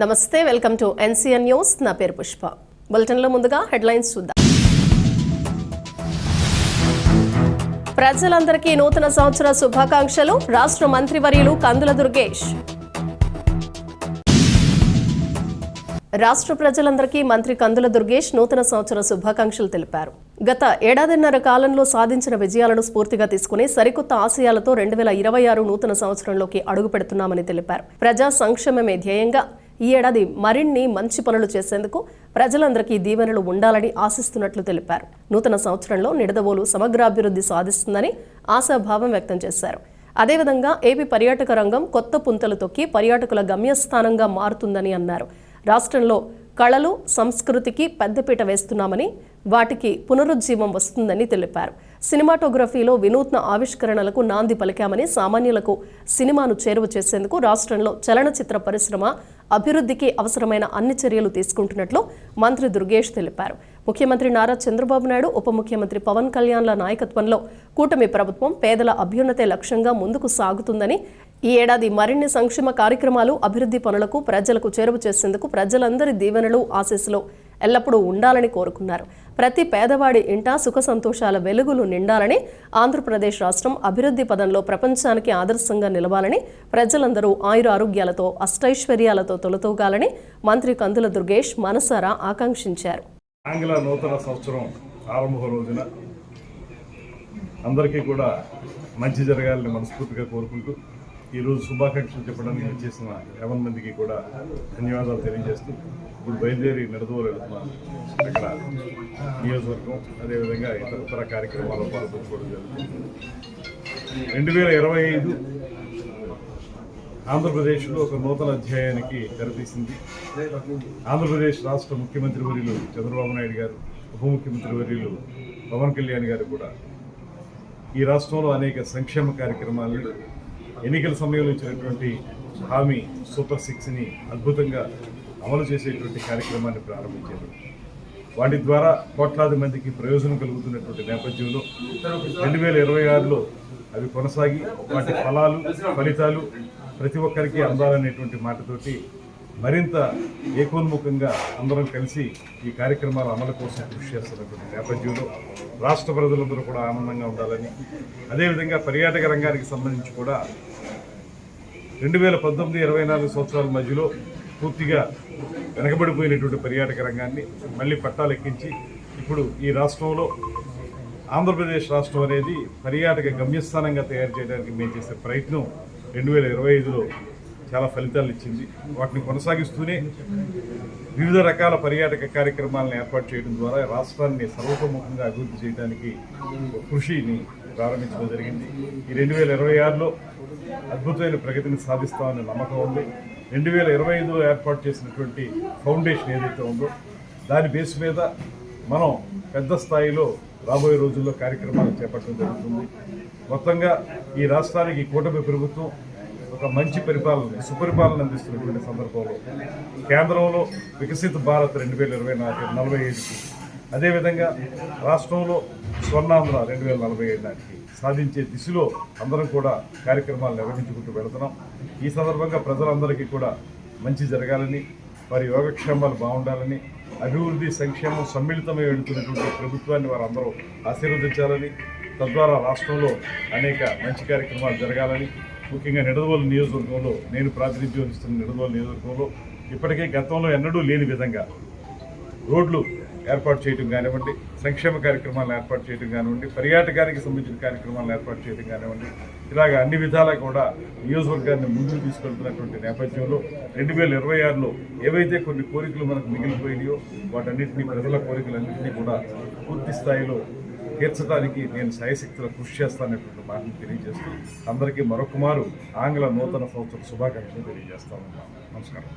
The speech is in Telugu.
నమస్తే వెల్కమ్ టు ఎన్సీఎన్ న్యూస్. నా పేరు పుష్ప. బులెటిన్లో ముందుగా హెడ్లైన్స్ చూద్దాం. ప్రజలందరికీ నూతన సంవత్సర శుభాకాంక్షలు. రాష్ట్ర మంత్రివర్యులు కందుల దుర్గేష్. రాష్ట్ర ప్రజలందరికీ మంత్రి కందుల దుర్గేష్ నూతన సంవత్సర శుభాకాంక్షలు తెలిపారు. గత ఏడాదిన్నర కాలంలో సాధించిన విజయాలను స్ఫూర్తిగా తీసుకుని సరికొత్త ఆశయాలతో రెండు వేల ఇరవై ఆరు నూతన సంవత్సరంలోకి అడుగు పెడుతున్నామని తెలిపారు. ప్రజా సంక్షేమమే ధ్యేయంగా ఈ ఏడాది మరిన్ని మంచి పనులు చేసేందుకు ప్రజలందరికీ దీవెనలు ఉండాలని ఆశిస్తున్నట్లు తెలిపారు. నూతన సంవత్సరంలో నిడదవోలు సమగ్రాభివృద్ధి సాధిస్తుందని ఆశాభావం వ్యక్తం చేశారు. అదేవిధంగా ఏపీ పర్యాటక రంగం కొత్త పుంతలు తొక్కి పర్యాటకుల గమ్యస్థానంగా మారుతుందని అన్నారు. రాష్ట్రంలో కళలు సంస్కృతికి పెద్దపీట వేస్తున్నామని వాటికి పునరుజ్జీవం వస్తుందని తెలిపారు. సినిమాటోగ్రఫీలో వినూత్న ఆవిష్కరణలకు నాంది పలికామని సామాన్యులకు సినిమాను చేరువ చేసేందుకు రాష్ట్రంలో చలనచిత్ర పరిశ్రమ అభివృద్ధికి అవసరమైన అన్ని చర్యలు తీసుకుంటున్నట్లు మంత్రి దుర్గేష్ తెలిపారు. ముఖ్యమంత్రి నారా చంద్రబాబు నాయుడు ఉప ముఖ్యమంత్రి పవన్ కళ్యాణ్ల నాయకత్వంలో కూటమి ప్రభుత్వం పేదల అభ్యున్నతే లక్ష్యంగా ముందుకు సాగుతుందని ఈ ఏడాది మరిన్ని సంక్షేమ కార్యక్రమాలు అభివృద్ధి పనులకు ప్రజలకు చేరువ చేసేందుకు ప్రజలందరి దీవెనలు ఆశీస్సులు ఎల్లప్పుడూ ఉండాలని కోరుకున్నారు. ప్రతి పేదవాడి ఇంటా సుఖ సంతోషాల వెలుగులు నిండాలని ఆంధ్రప్రదేశ్ రాష్ట్రం అభివృద్ధి పదంలో ప్రపంచానికి ఆదర్శంగా నిలవాలని ప్రజలందరూ ఆయుర ఆరోగ్యాలతో అష్టైశ్వర్యాలతో తొలతూగాలని మంత్రి కందుల దుర్గేష్ మనసారా ఆకాంక్షించారు. ఆంగ్ల నూతన సంవత్సరం ఆరంభ రోజున అందరికీ కూడా మంచి జరగాలని మనస్ఫూర్తిగా కోరుకుంటూ ఈరోజు శుభాకాంక్షలు చెప్పడానికి వచ్చేసిన యవన్ మందికి కూడా ధన్యవాదాలు తెలియజేస్తూ ఇప్పుడు బయలుదేరి నడదూరు వెళ్తున్నాను అక్కడ నియోజకవర్గం అదేవిధంగా ఇతర ఇతర కార్యక్రమాల్లో పాల్గొనుకోవడం జరుగుతుంది. రెండు వేల ఇరవై ఐదు ఆంధ్రప్రదేశ్లో ఒక నూతన అధ్యాయానికి తెరతీసింది. ఆంధ్రప్రదేశ్ రాష్ట్ర ముఖ్యమంత్రి వర్యులు చంద్రబాబు నాయుడు గారు ఉప ముఖ్యమంత్రి వర్యులు పవన్ కళ్యాణ్ గారు కూడా ఈ రాష్ట్రంలో అనేక సంక్షేమ కార్యక్రమాలను ఎన్నికల సమయంలో ఇచ్చినటువంటి హామీ సూపర్ సిక్స్ని అద్భుతంగా అమలు చేసేటువంటి కార్యక్రమాన్ని ప్రారంభించారు. వాటి ద్వారా కోట్లాది మందికి ప్రయోజనం కలుగుతున్నటువంటి నేపథ్యంలో రెండు వేల ఇరవై ఆరులో అవి కొనసాగి వాటి ఫలాలు ఫలితాలు ప్రతి ఒక్కరికి అందాలనేటువంటి మాటతోటి మరింత ఏకోన్ముఖంగా అందరం కలిసి ఈ కార్యక్రమాల అమలు కోసం కృషి చేస్తున్నటువంటి నేపథ్యంలో రాష్ట్ర ప్రజలందరూ కూడా ఆనందంగా ఉండాలని అదేవిధంగా పర్యాటక రంగానికి సంబంధించి కూడా రెండు వేల పంతొమ్మిది ఇరవై నాలుగు సంవత్సరాల మధ్యలో పూర్తిగా వెనకబడిపోయినటువంటి పర్యాటక రంగాన్ని మళ్ళీ పట్టాలెక్కించి ఇప్పుడు ఈ రాష్ట్రంలో ఆంధ్రప్రదేశ్ రాష్ట్రం అనేది పర్యాటక గమ్యస్థానంగా తయారు చేయడానికి మేము చేసే ప్రయత్నం రెండు వేల ఇరవై ఐదులో చాలా ఫలితాలు ఇచ్చింది. వాటిని కొనసాగిస్తూనే వివిధ రకాల పర్యాటక కార్యక్రమాలను ఏర్పాటు చేయడం ద్వారా రాష్ట్రాన్ని సర్వతోముఖంగా అభివృద్ధి చేయడానికి కృషిని ప్రారంభించడం జరిగింది. ఈ రెండు వేల ఇరవై ఆరులో అద్భుతమైన ప్రగతిని సాధిస్తామనే నమ్మకం ఉంది. రెండు వేల ఇరవై ఐదులో ఏర్పాటు చేసినటువంటి ఫౌండేషన్ ఏదైతే ఉందో దాని బేస్ మీద మనం పెద్ద స్థాయిలో రాబోయే రోజుల్లో కార్యక్రమాలు చేపట్టడం జరుగుతుంది. మొత్తంగా ఈ రాష్ట్రానికి కూటమి ప్రభుత్వం ఒక మంచి పరిపాలన సుపరిపాలన అందిస్తున్నటువంటి సందర్భంలో కేంద్రంలో వికసిత భారత్ రెండు వేల ఇరవై నాలుగు నలభై ఐదుకి అదేవిధంగా రాష్ట్రంలో స్వర్ణాంధ్ర రెండు వేల నలభై ఐదు నాటికి సాధించే దిశలో అందరం కూడా కార్యక్రమాలు నిర్వహించుకుంటూ వెళుతున్నాం. ఈ సందర్భంగా ప్రజలందరికీ కూడా మంచి జరగాలని వారి యోగక్షేమాలు బాగుండాలని అభివృద్ధి సంక్షేమం సమ్మిళితమై వెళుతున్నటువంటి ప్రభుత్వాన్ని వారందరూ ఆశీర్వదించాలని తద్వారా రాష్ట్రంలో అనేక మంచి కార్యక్రమాలు జరగాలని ముఖ్యంగా నిడదవోలు నియోజకవర్గంలో నేను ప్రాతినిధ్యం వహిస్తున్న నిడదవోలు నియోజకవర్గంలో ఇప్పటికే గతంలో ఎన్నడూ లేని విధంగా రోడ్లు ఏర్పాటు చేయడం కానివ్వండి సంక్షేమ కార్యక్రమాలను ఏర్పాటు చేయడం కానివ్వండి పర్యాటకానికి సంబంధించిన కార్యక్రమాలను ఏర్పాటు చేయడం కానివ్వండి ఇలాగ అన్ని విధాలా కూడా నియోజకవర్గాన్ని ముందుకు తీసుకెళ్తున్నటువంటి నేపథ్యంలో రెండు వేల ఇరవై ఆరులో ఏవైతే కొన్ని కోరికలు మనకు మిగిలిపోయినాయో వాటన్నిటినీ ప్రజల కోరికలన్నింటినీ కూడా పూర్తి స్థాయిలో తీర్చడానికి నేను సాయశక్తుల కృషి చేస్తానటువంటి మాటను తెలియజేస్తూ అందరికీ మరొక మారు ఆంగ్ల నూతన సంవత్సర శుభాకాంక్షలు తెలియజేస్తా ఉన్నాను. నమస్కారం.